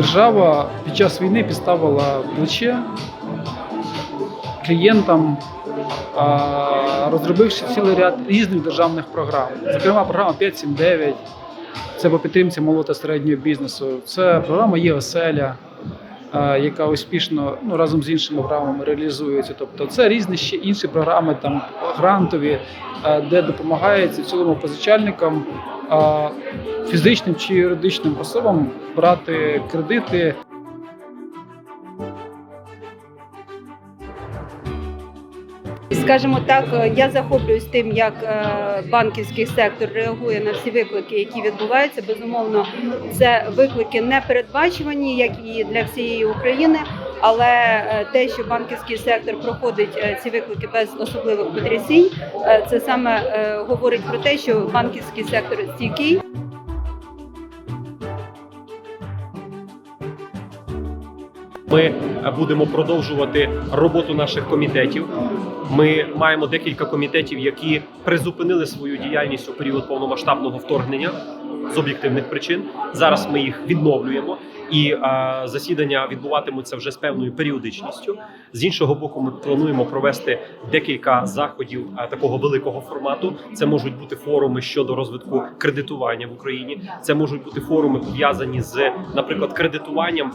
держава під час війни підставила плече клієнтам, розробивши цілий ряд різних державних програм. Зокрема, програма 579, це по підтримці малого та середнього бізнесу. Це програма є яка успішно ну, разом з іншими програмами реалізується. Тобто це різні ще інші програми, там грантові, де допомагається цілому позичальникам, фізичним чи юридичним особам брати кредити. Скажімо так, е, я захоплююсь тим, як е, банківський сектор реагує на всі виклики, які відбуваються. Безумовно, це виклики непередбачувані, як і для всієї України. Але е, те, що банківський сектор проходить ці виклики без особливих потрясінь, це саме говорить про те, що банківський сектор стійкий. Ми будемо продовжувати роботу наших комітетів. Ми маємо декілька комітетів, які призупинили свою діяльність у період повномасштабного вторгнення з об'єктивних причин. Зараз ми їх відновлюємо, і е, засідання відбуватимуться вже з певною періодичністю. З іншого боку, ми плануємо провести декілька заходів е, такого великого формату. Це можуть бути форуми щодо розвитку кредитування в Україні. Це можуть бути форуми пов'язані з, наприклад, кредитуванням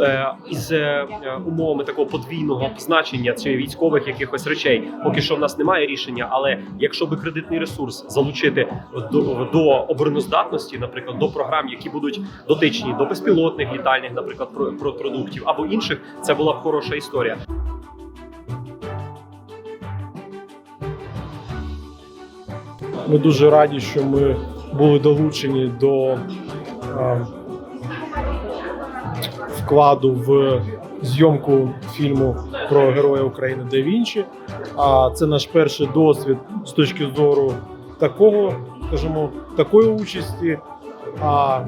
е, із е, умовами такого подвійного значення чи військових якихось речей. Поки що в нас немає рішення, але якщо би кредитний ресурс залучити до, до обороноздатності, наприклад, до програм, які будуть дотичні до безпілотних літальних, наприклад, про, про продуктів або інших, це була б хороша історія. Ми дуже раді, що ми були долучені до е, вкладу в зйомку фільму про героя України Де Вінчі. А це наш перший досвід з точки зору такого, скажімо, такої участі. А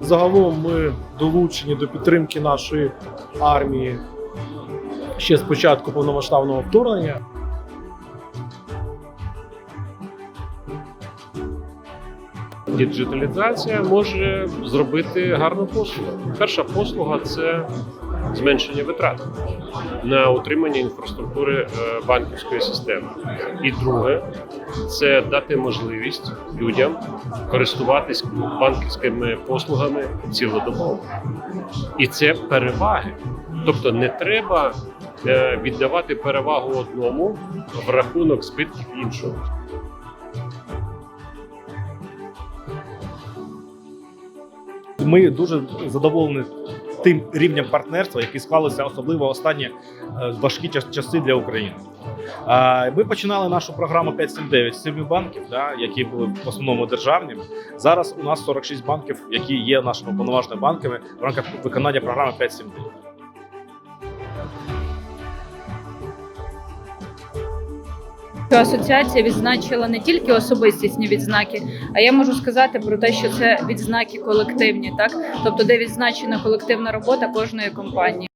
загалом ми долучені до підтримки нашої армії ще з початку повномасштабного вторгнення. Діджиталізація може зробити гарну послугу. Перша послуга це зменшення витрат на утримання інфраструктури е, банківської системи. І друге це дати можливість людям користуватись банківськими послугами цілодобово. І це переваги. Тобто не треба е, віддавати перевагу одному в рахунок збитків іншого. Ми дуже задоволені тим рівнем партнерства, який склалися особливо останні е, важкі час- часи для України. Ми починали нашу програму 579 з 7 банків, да, які були в основному державними. Зараз у нас 46 банків, які є нашими повноважними банками в рамках виконання програми 579. Асоціація відзначила не тільки особистісні відзнаки, а я можу сказати про те, що це відзнаки колективні, так тобто, де відзначена колективна робота кожної компанії.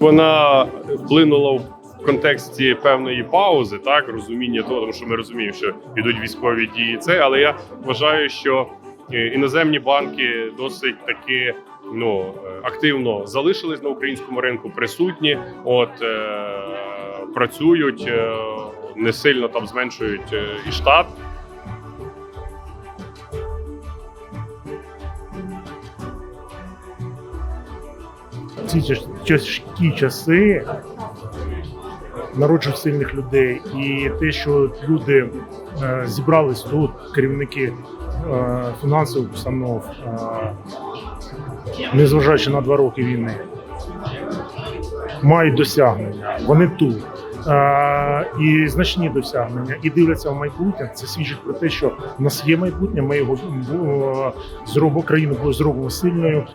Вона вплинула в контексті певної паузи, так розуміння того, тому що ми розуміємо, що йдуть військові дії. Це, але я вважаю, що е, іноземні банки досить таки ну е, активно залишились на українському ринку, присутні, от е, працюють, е, не сильно там зменшують е, і штат. ці тяжкі часи народжують сильних людей, і те, що люди е, зібрались тут, керівники е, фінансових установ, е, незважаючи на два роки війни, мають досягнення. Вони тут. І значні досягнення, і дивляться в майбутнє. Це свідчить про те, що в нас є майбутнє. Ми його е, зробимо країну зробимо сильною.